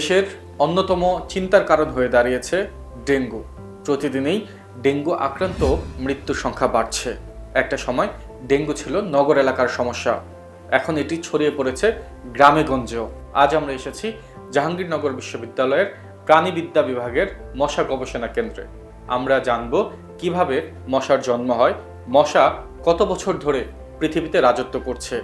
দেশের অন্যতম চিন্তার কারণ হয়ে দাঁড়িয়েছে ডেঙ্গু। প্রতিদিনই ডেঙ্গু আক্রান্ত মৃত্যুর সংখ্যা বাড়ছে। একটা সময় ডেঙ্গু ছিল নগর এলাকার সমস্যা। এখন এটি ছড়িয়ে পড়েছে গ্রামে গঞ্জেও আজ আমরা এসেছি জাহাঙ্গীরনগর বিশ্ববিদ্যালয়ের প্রাণীবিদ্যা বিভাগের মশা গবেষণা কেন্দ্রে। আমরা জানব কীভাবে মশার জন্ম হয়, মশা কত বছর ধরে পৃথিবীতে রাজত্ব করছে।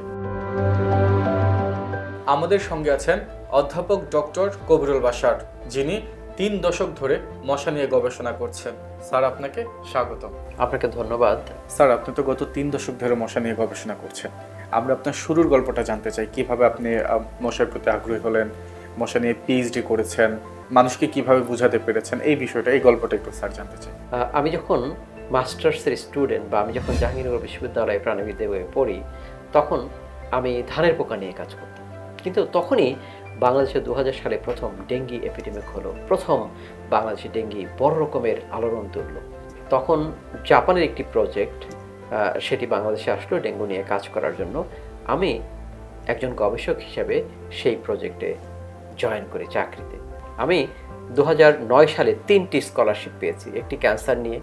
আমাদের সঙ্গে আছেন অধ্যাপক ডক্টর কবিরুল বাসার যিনি তিন দশক ধরে মশা নিয়ে গবেষণা করছেন। স্যার আপনাকে স্বাগত আপনাকে ধন্যবাদ। স্যার আপনি তো গত তিন দশক ধরে মশা নিয়ে গবেষণা করছেন। আমরা আপনার শুরুর গল্পটা জানতে চাই। কীভাবে আপনি মশার প্রতি আগ্রহী হলেন মশা নিয়ে পিএইচডি করেছেন মানুষকে কীভাবে বোঝাতে পেরেছেন এই বিষয়টা এই গল্পটা একটু স্যার জানতে চাই। আমি যখন মাস্টার্সের স্টুডেন্ট বা আমি যখন জাহাঙ্গীরনগর বিশ্ববিদ্যালয়ে প্রাণীবিদ্যায় পড়ি তখন আমি ধানের পোকা নিয়ে কাজ করতাম। কিন্তু তখনই বাংলাদেশে দু হাজার সালে প্রথম ডেঙ্গি এপিডেমিক হলো। প্রথম বাংলাদেশে ডেঙ্গি বড় রকমের আলোড়ন তুলল। তখন জাপানের একটি প্রজেক্ট সেটি বাংলাদেশে আসলো ডেঙ্গু নিয়ে কাজ করার জন্য। আমি একজন গবেষক হিসেবে সেই প্রজেক্টে জয়েন করি চাকরিতে। আমি দু হাজার নয় সালে তিনটি স্কলারশিপ পেয়েছি, একটি ক্যান্সার নিয়ে,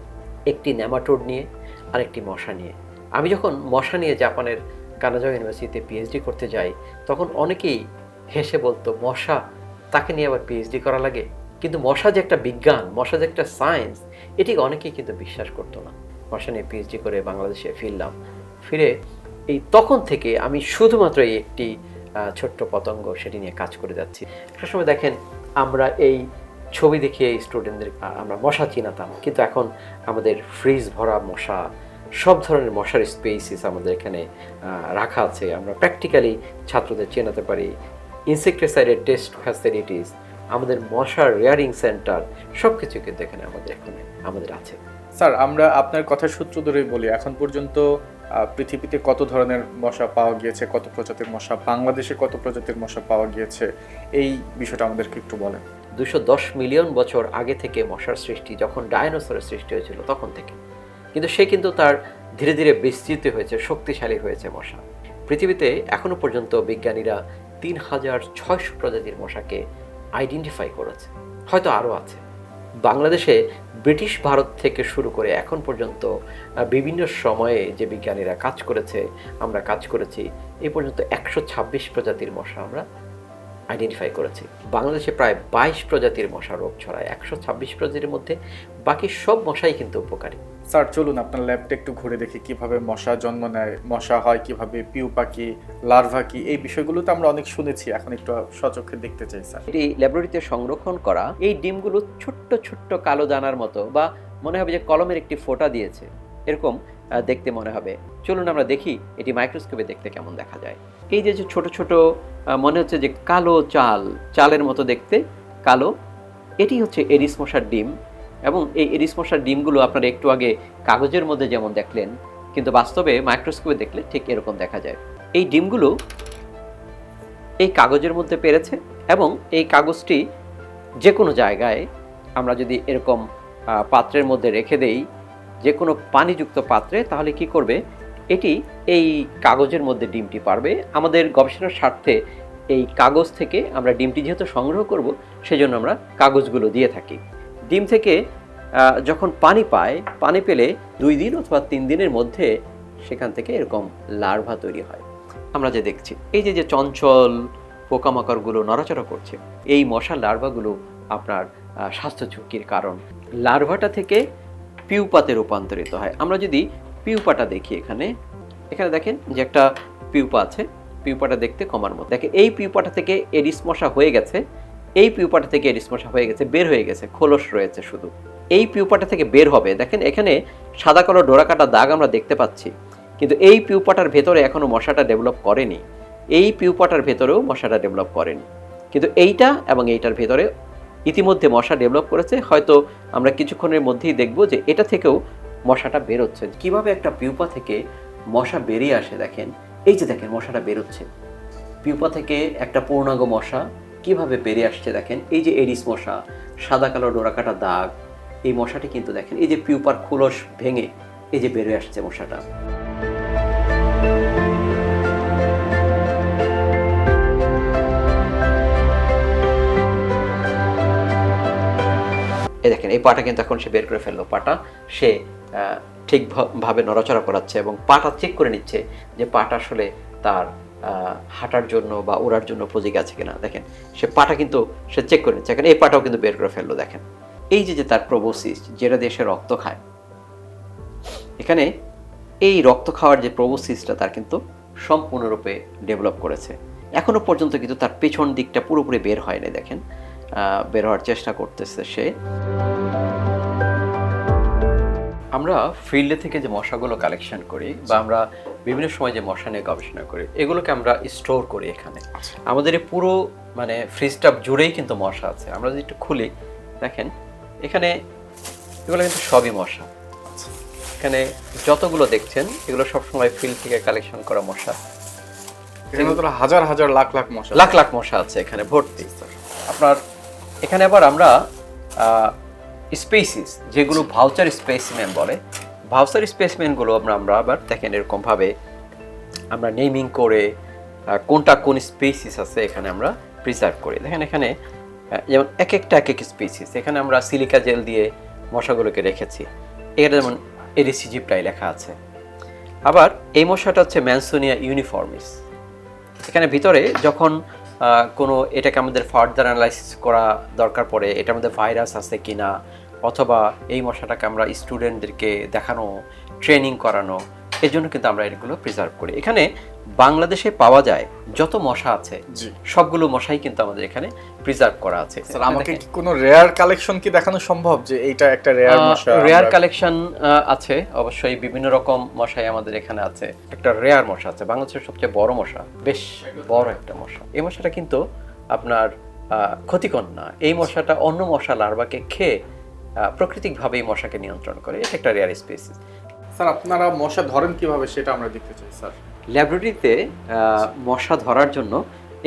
একটি নেমাটোড নিয়ে আর একটি মশা নিয়ে। আমি যখন মশা নিয়ে জাপানের কানাজা ইউনিভার্সিটিতে পিএইচডি করতে যাই তখন অনেকেই হেসে বলতো, মশা, তাকে নিয়ে আবার পিএইচডি করা লাগে? কিন্তু মশা যে একটা বিজ্ঞান, মশা যে একটা সায়েন্স এটি অনেকেই কিন্তু বিশ্বাস করতো না। মশা নিয়ে পিএইচডি করে বাংলাদেশে ফিরলাম। ফিরে এই তখন থেকে আমি শুধুমাত্র এই একটি ছোট্ট পতঙ্গ সেটি নিয়ে কাজ করে যাচ্ছি। একটা সময় দেখেন, আমরা এই ছবি দেখিয়ে স্টুডেন্টদের আমরা মশা চিনাতাম। কিন্তু এখন আমাদের ফ্রিজ ভরা মশা সব ধরনের মশার স্পেসিস আমাদের এখানে রাখা আছে। আমরা প্র্যাকটিক্যালি ছাত্রদের চেনাতে পারি। ইনসেক্টিসাইডের টেস্ট ফ্যাসিলিটিস আমাদের মশার রেয়ারিং সেন্টার সব কিছু কিন্তু এখানে আমাদের এখানে আমাদের আছে। স্যার আমরা আপনার কথা সূত্র ধরেই বলি এখন পর্যন্ত পৃথিবীতে কত ধরনের মশা পাওয়া গিয়েছে কত প্রজাতির মশা বাংলাদেশে কত প্রজাতির মশা পাওয়া গিয়েছে এই বিষয়টা আমাদেরকে একটু বলেন। দশ মিলিয়ন বছর আগে থেকে মশার সৃষ্টি যখন ডায়নোসরের সৃষ্টি হয়েছিল তখন থেকে। কিন্তু সে কিন্তু তার ধীরে ধীরে বিস্তৃত হয়েছে, শক্তিশালী হয়েছে মশা। পৃথিবীতে এখনও পর্যন্ত বিজ্ঞানীরা তিন হাজার ছয়শো প্রজাতির মশাকে আইডেন্টিফাই করেছে। হয়তো আরও আছে। বাংলাদেশে ব্রিটিশ ভারত থেকে শুরু করে এখন পর্যন্ত বিভিন্ন সময়ে যে বিজ্ঞানীরা কাজ করেছে, আমরা কাজ করেছি এই পর্যন্ত একশো ছাব্বিশ প্রজাতির মশা আমরা আইডেন্টিফাই করেছি। বাংলাদেশে প্রায় বাইশ প্রজাতির মশা রোগ ছড়ায়। একশো ছাব্বিশ প্রজাতির মধ্যে বাকি সব মশাই কিন্তু উপকারী। স্যার চলুন আপনার ল্যাবটা একটু ঘুরে দেখি কীভাবে মশা জন্ম নেয় মশা হয় কীভাবে পিউ পাখি লার্ভা কি এই বিষয়গুলো তো আমরা অনেক শুনেছি। এখন একটু সচক্ষে দেখতে চাই স্যার। এটি ল্যাবরেটরিতে সংরক্ষণ করা এই ডিমগুলো ছোট্ট ছোট্ট কালো দানার মতো বা মনে হবে যে কলমের একটি ফোঁটা দিয়েছে। এরকম দেখতে মনে হবে। চলুন আমরা দেখি এটি মাইক্রোস্কোপে দেখতে কেমন দেখা যায়। এই যে ছোট ছোট মনে হচ্ছে যে কালো চাল, চালের মতো দেখতে, কালো, এটি হচ্ছে এরিস মশার ডিম এবং এই এরিস মশার ডিমগুলো আপনারা একটু আগে কাগজের মধ্যে যেমন দেখলেন, কিন্তু বাস্তবে মাইক্রোস্কোপে দেখলে ঠিক এরকম দেখা যায়। এই ডিমগুলো এই কাগজের মধ্যে পেরেছে এবং এই কাগজটি যে কোনো জায়গায় আমরা যদি এরকম পাত্রের মধ্যে রেখে দেই যে কোনো পানিযুক্ত পাত্রে, তাহলে কি করবে? এটি এই কাগজের মধ্যে ডিমটি পারবে। আমাদের গবেষণার স্বার্থে এই কাগজ থেকে আমরা ডিমটি যেহেতু সংগ্রহ করব, সেজন্য আমরা কাগজগুলো দিয়ে থাকি। ডিম থেকে যখন পানি পায়, পানি পেলে দুই দিন অথবা তিন দিনের মধ্যে সেখান থেকে এরকম লার্ভা তৈরি হয়। আমরা যে দেখছি, এই যে যে চঞ্চল পোকামাকড়গুলো নড়াচড়া করছে, এই মশার লার্ভাগুলো আপনার স্বাস্থ্য ঝুঁকির কারণ। লার্ভাটা থেকে পিউপাতে রূপান্তরিত হয়। আমরা যদি পিউপাটা দেখি এখানে এখানে দেখেন যে একটা পিউপা আছে, পিউপাটা দেখতে কমার মতো। দেখেন, এই পিউপাটা থেকে এডিস মশা হয়ে গেছে, এই পিউপাটা থেকে এডিস মশা হয়ে গেছে, বের হয়ে গেছে, খোলস রয়েছে শুধু। এই পিউপাটা থেকে বের হবে, দেখেন এখানে সাদা কালো ডোরা কাটা দাগ আমরা দেখতে পাচ্ছি, কিন্তু এই পিউপাটার ভেতরে এখনও মশাটা ডেভেলপ করেনি। এই পিউপাটার ভেতরেও মশাটা ডেভেলপ করেনি। কিন্তু এইটা এবং এইটার ভেতরে ইতিমধ্যে মশা ডেভেলপ করেছে। হয়তো আমরা কিছুক্ষণের মধ্যেই দেখব যে এটা থেকেও মশাটা বেরোচ্ছে। কীভাবে একটা পিউপা থেকে মশা বেরিয়ে আসে দেখেন? এই যে দেখেন মশাটা বেরোচ্ছে। পিউপা থেকে একটা পূর্ণাঙ্গ মশা কীভাবে বেরিয়ে আসছে দেখেন? এই যে এডিস মশা, সাদা কালো ডোরাকাটা দাগ, এই মশাটি কিন্তু দেখেন, এই যে পিউপার খোলস ভেঙে এই যে বেরিয়ে আসছে মশাটা। এই দেখেন, এই পাটা কিন্তু এখন সে বের করে ফেলল। পাটা সে ঠিকভাবে নড়াচড়া করাচ্ছে এবং পাটা চেক করে নিচ্ছে যে পাটা আসলে তার হাঁটার জন্য বা ওড়ার জন্য উপযোগী আছে কিনা। দেখেন, সে পাটা কিন্তু সে চেক করে নিচ্ছে। এখন এই পাটাও কিন্তু বের করে ফেলল, দেখেন। এই যে যে তার প্রবোসিস যেটা দিয়ে সে রক্ত খায়, এখানে এই রক্ত খাওয়ার যে প্রবোসিসটা তার কিন্তু সম্পূর্ণরূপে ডেভেলপ করেছে। এখনও পর্যন্ত কিন্তু তার পেছন দিকটা পুরোপুরি বের হয়নি দেখেন। বের হওয়ার চেষ্টা করতেছে সে। আমরা ফিল্ডে থেকে যে মশাগুলো কালেকশন করি বা আমরা বিভিন্ন সময় যে মশা নিয়ে গবেষণা করি এগুলোকে আমরা স্টোর করি এখানে। আমাদের এই পুরো মানে ফ্রিজটা জুড়েই কিন্তু মশা আছে। আমরা যদি একটু খুলি দেখেন এখানে এগুলো কিন্তু সবই মশা। এখানে যতগুলো দেখছেন এগুলো সবসময় ফিল্ড থেকে কালেকশন করা মশা। হাজার হাজার লাখ লাখ মশা লাখ লাখ মশা আছে এখানে ভর্তি। আপনার এখানে আবার আমরা স্পেসিস যেগুলো ভাউচার স্পেসিমেন বলে ভাউচার স্পেসিমেনগুলো আমরা আমরা আবার দেখেন এরকমভাবে আমরা নেমিং করে কোনটা কোন স্পেসিস আছে এখানে আমরা প্রিজার্ভ করি। দেখেন এখানে যেমন এক একটা এক এক স্পেসিস এখানে আমরা সিলিকা জেল দিয়ে মশাগুলোকে রেখেছি। এটা যেমন এডিসিজিপটাই লেখা আছে। আবার এই মশাটা হচ্ছে ম্যানসোনিয়া ইউনিফর্মিস এখানে ভিতরে যখন কোনো এটাকে আমাদের ফার্দার অ্যানালাইসিস করা দরকার পড়ে এটার মধ্যে ভাইরাস আছে কি না অথবা এই মশাটাকে আমরা স্টুডেন্টদেরকে দেখানো ট্রেনিং করানো, এর জন্য কিন্তু আমরা এগুলো প্রিজার্ভ করি। এখানে বাংলাদেশে পাওয়া যায় যত মশা আছে সবগুলো মশাই কিন্তু আমাদের এখানে প্রিজার্ভ করা আছে। স্যার আমাকে কি কোনো রেয়ার কালেকশন কি দেখানো সম্ভব যে এইটা একটা রেয়ার মশা রেয়ার কালেকশন আছে। অবশ্যই বিভিন্ন রকম মশাই আমাদের এখানে আছে। একটা রেয়ার মশা আছে বাংলাদেশের সবচেয়ে বড় মশা বেশ বড় একটা মশা। এই মশাটা কিন্তু আপনার ক্ষতিকর না। এই মশাটা অন্য মশা লার্ভাকে খেয়ে প্রাকৃতিকভাবে এই মশাকে নিয়ন্ত্রণ করে। এটা একটা রেয়ার স্পেসিস স্যার আপনারা মশা ধরেন কীভাবে সেটা আমরা দেখতে চাই স্যার? ল্যাবরেটরিতে মশা ধরার জন্য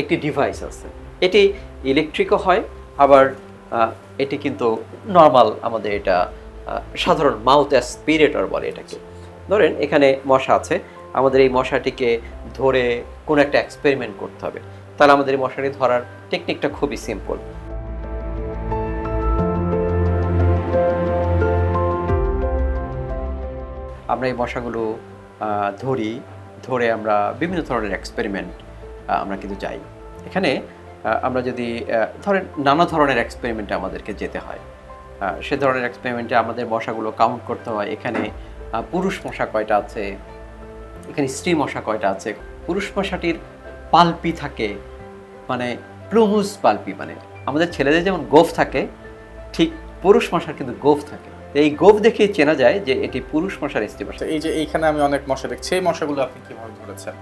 একটি ডিভাইস আছে। এটি ইলেকট্রিকও হয়, আবার এটি কিন্তু নর্মাল আমাদের এটা সাধারণ মাউথ অ্যাসপিরেটর বলে এটাকে। ধরেন, এখানে মশা আছে, আমাদের এই মশাটিকে ধরে কোনো একটা এক্সপেরিমেন্ট করতে হবে। তাহলে আমাদের এই মশাটি ধরার টেকনিকটা খুবই সিম্পল আমরা এই মশাগুলো ধরি ধরে আমরা বিভিন্ন ধরনের এক্সপেরিমেন্ট আমরা কিন্তু যাই। এখানে আমরা যদি ধরেন নানা ধরনের এক্সপেরিমেন্টে আমাদেরকে যেতে হয়। সে ধরনের এক্সপেরিমেন্টে আমাদের মশাগুলো কাউন্ট করতে হয়। এখানে পুরুষ মশা কয়টা আছে? এখানে স্ত্রী মশা কয়টা আছে? পুরুষ মশাটির পালপি থাকে মানে প্লুমুস পালপি মানে আমাদের ছেলেদের যেমন গোফ থাকে, ঠিক পুরুষ মশার কিন্তু গোফ থাকে। এই গোফ দেখে চেনা যায় যে এটি পুরুষ মশার স্ত্রী মশা। এই যে এইখানে আমি অনেক মশা দেখছি এই মশাগুলো আপনি কীভাবে ধরেছেন?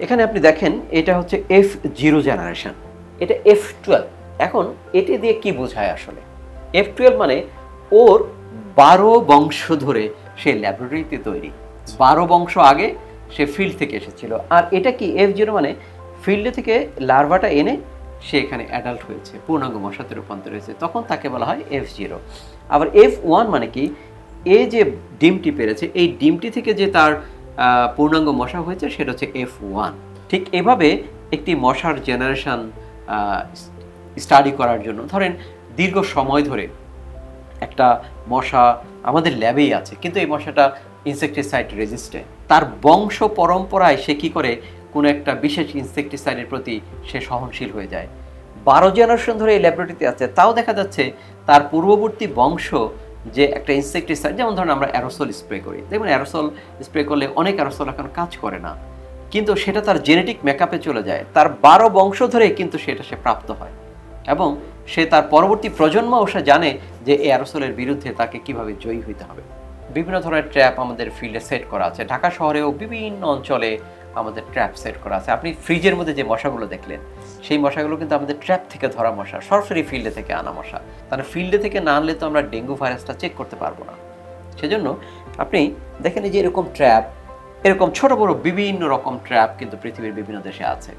এখানে আপনি দেখেন এটা হচ্ছে এফ জিরো জেনারেশন এটা এফ টুয়েলভ এখন এটি দিয়ে কি বোঝায় আসলে? এফ টুয়েলভ মানে ওর বারো বংশ ধরে সে ল্যাবরেটরিতে তৈরি। বারো বংশ আগে সে ফিল্ড থেকে এসেছিল। আর এটা কি এফ জিরো মানে ফিল্ডে থেকে লার্ভাটা এনে সে এখানে অ্যাডাল্ট হয়েছে, পূর্ণাঙ্গ মশাতে রূপান্তর হয়েছে। তখন তাকে বলা হয় এফ জিরো আবার এফ ওয়ান মানে কি? এ যে ডিমটি পেরেছে, এই ডিমটি থেকে যে তার পূর্ণাঙ্গ মশা হয়েছে, সেটা হচ্ছে এফ ওয়ান ঠিক এভাবে একটি মশার জেনারেশন স্টাডি করার জন্য, ধরেন দীর্ঘ সময় ধরে একটা মশা আমাদের ল্যাবেই আছে, কিন্তু এই মশাটা ইনসেকটিসাইড রেজিস্ট্যান্ট তার বংশ পরম্পরায় সে কি করে? কোনো একটা বিশেষ ইনসেকটিসাইডের প্রতি সে সহনশীল হয়ে যায়। বারো জেনারেশন ধরে এই ল্যাবরেটরিতে আছে। তাও দেখা যাচ্ছে তার পূর্ববর্তী বংশ যে একটা ইনসেকটিসাইড যেমন ধরুন আমরা অ্যারোসল স্প্রে করি। দেখবেন অ্যারোসল স্প্রে করলে অনেক অ্যারোসল এখন কাজ করে না। কিন্তু সেটা তার জেনেটিক মেকআপে চলে যায়। তার বারো বংশ ধরে কিন্তু সেটা সে প্রাপ্ত হয়। এবং সে তার পরবর্তী প্রজন্মও সে জানে যে এই অ্যারোসলের বিরুদ্ধে তাকে কীভাবে জয়ী হইতে হবে। বিভিন্ন ধরনের ট্র্যাপ আমাদের ফিল্ডে সেট করা আছে। ঢাকা শহরেও বিভিন্ন অঞ্চলে আমাদের ট্র্যাপ সেট করা আছে। আপনি ফ্রিজের মধ্যে যে মশাগুলো দেখলেন, সেই মশাগুলো কিন্তু আমাদের ট্র্যাপ থেকে ধরা মশা, সরাসরি ফিল্ডে থেকে আনা মশা। তাহলে ফিল্ডে থেকে না আনলে তো আমরা ডেঙ্গু ভাইরাসটা চেক করতে পারব না। সেজন্য আপনি দেখেন এই যে এরকম ট্র্যাপ এরকম ছোট, বড় বিভিন্ন রকম ট্র্যাপ কিন্তু পৃথিবীর বিভিন্ন দেশে আছে।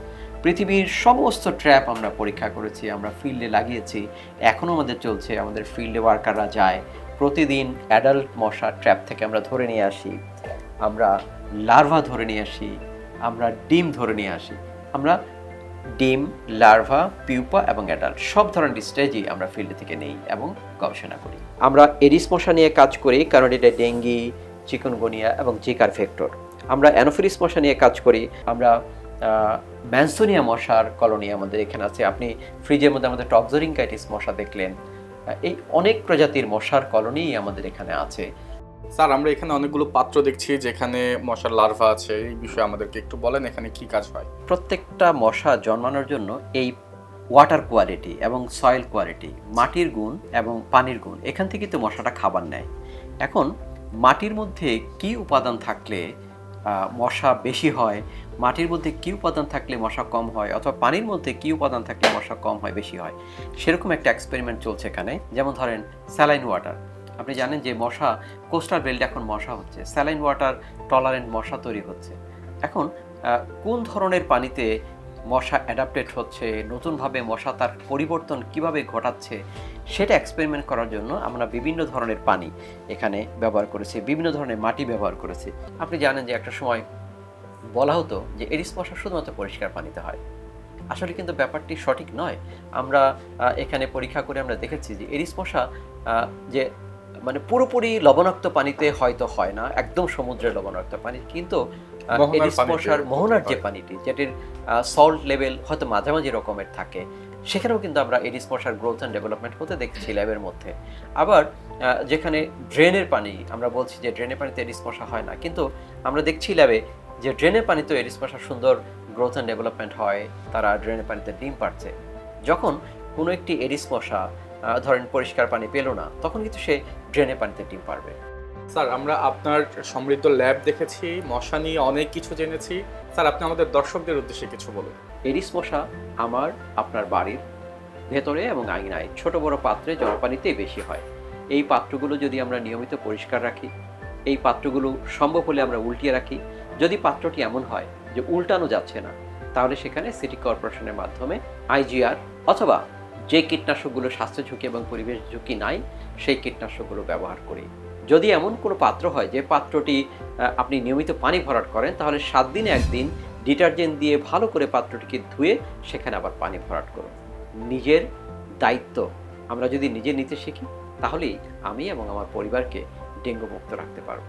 পৃথিবীর সমস্ত ট্র্যাপ আমরা পরীক্ষা করেছি, আমরা ফিল্ডে লাগিয়েছি, এখনও আমাদের চলছে। আমাদের ফিল্ডে ওয়ার্কাররা যায়, প্রতিদিন অ্যাডাল্ট মশা ট্র্যাপ থেকে আমরা ধরে নিয়ে আসি, আমরা লার্ভা ধরে নিয়ে আসি আমরা ডিম ধরে নিয়ে আসি। আমরা ডিম, লার্ভা, পিউপা এবং অ্যাডাল্ট সব ধরনের স্টেজই আমরা ফিল্ড থেকে নেই এবং গবেষণা করি। আমরা এডিস মশা নিয়ে কাজ করি কারণ এটা ডেঙ্গি, চিকনগুনিয়া এবং জিকার ভেক্টর। আমরা অ্যানোফিলিস মশা নিয়ে কাজ করি। আমরা ম্যানসোনিয়া মশার কলোনি আমাদের এখানে আছে। আপনি ফ্রিজের মধ্যে আমাদের টক্সোরিংকাইটিস মশা দেখলেন। এই অনেক প্রজাতির মশার কলোনি আমাদের এখানে আছে। স্যার, আমরা এখানে অনেকগুলো পাত্র দেখছি যেখানে মশার লার্ভা আছে। এই বিষয়ে আমাদেরকে একটু বলেন, এখানে কি কাজ হয়? প্রত্যেকটা মশা জন্মানোর জন্য এই ওয়াটার কোয়ালিটি এবং সয়েল কোয়ালিটি মাটির গুণ এবং পানির গুণ, এখান থেকে তো মশাটা খাবার নেয়। এখন, মাটির মধ্যে কি উপাদান থাকলে মশা বেশি হয়, মাটির মধ্যে কি উপাদান থাকলে মশা কম হয়, অথবা পানির মধ্যে কি উপাদান থাকলে মশা কম হয়, বেশি হয়, সেরকম একটা এক্সপেরিমেন্ট চলছে এখানে। যেমন ধরেন স্যালাইন ওয়াটার আপনি জানেন যে মশা, কোস্টাল বেল্ট এখন মশা হচ্ছে, স্যালাইন ওয়াটার টলারেন্ট মশা তৈরি হচ্ছে। এখন কোন ধরনের পানিতে মশা অ্যাডাপ্টেড হচ্ছে, নতুনভাবে মশা তার পরিবর্তন কীভাবে ঘটাচ্ছে, সেটা এক্সপেরিমেন্ট করার জন্য আমরা বিভিন্ন ধরনের পানি এখানে ব্যবহার করেছি, বিভিন্ন ধরনের মাটি ব্যবহার করেছি। আপনি জানেন যে একটা সময় বলা হতো যে এরিস মশা শুধুমাত্র পরিষ্কার পানিতে হয়। আসলে কিন্তু ব্যাপারটি সঠিক নয়। আমরা এখানে পরীক্ষা করে আমরা দেখেছি যে এরিস মশা যে মানে পুরোপুরি লবণাক্ত পানিতে হয়তো হয় না একদম সমুদ্রের লবণাক্ত পানি কিন্তু মোহনার যে পানিটি যেটির সল্ট লেভেল হয়তো মাঝামাঝি রকমের থাকে সেখানেও কিন্তু আমরা এডিস মশার গ্রোথ অ্যান্ড ডেভেলপমেন্ট হতে দেখছি ল্যাবের মধ্যে। আবার যেখানে ড্রেনের পানি আমরা বলছি যে ড্রেনের পানিতে এডিস মশা হয় না কিন্তু আমরা দেখছি ল্যাবে যে ড্রেনের পানিতে এডিস মশার সুন্দর গ্রোথ অ্যান্ড ডেভেলপমেন্ট হয় তারা ড্রেনের পানিতে ডিম পারছে যখন কোনো একটি এডিস মশা ধরেন পরিষ্কার পানি পেল না তখন কিন্তু সে ড্রেনের পানিতে ডিম পারবে। স্যার আমরা আপনার সমৃদ্ধ ল্যাব দেখেছি মশা নিয়ে অনেক কিছু জেনেছি। স্যার আপনি আমাদের দর্শকদের উদ্দেশ্যে কিছু বলুন। এরিস মশা আমার আপনার বাড়ির ভেতরে এবং আঙিনায় ছোট বড় পাত্রে জলপানিতেই বেশি হয়। এই পাত্রগুলো যদি আমরা নিয়মিত পরিষ্কার রাখি এই পাত্রগুলো সম্ভব হলে আমরা উল্টিয়ে রাখি। যদি পাত্রটি এমন হয় যে উল্টানো যাচ্ছে না তাহলে সেখানে সিটি কর্পোরেশনের মাধ্যমে আইজিআর অথবা যে কীটনাশকগুলো স্বাস্থ্য ঝুঁকি এবং পরিবেশ ঝুঁকি নাই, সেই কীটনাশকগুলো ব্যবহার করি। যদি এমন কোনো পাত্র হয় যে পাত্রটি আপনি নিয়মিত পানি ভরাট করেন, তাহলে সাত দিনে একদিন ডিটারজেন্ট দিয়ে ভালো করে পাত্রটিকে ধুয়ে সেখানে আবার পানি ভরাট করুন। নিজের দায়িত্ব। আমরা যদি নিজে নিতে শিখি, তাহলেই আমি এবং আমার পরিবারকে ডেঙ্গু মুক্ত রাখতে পারব।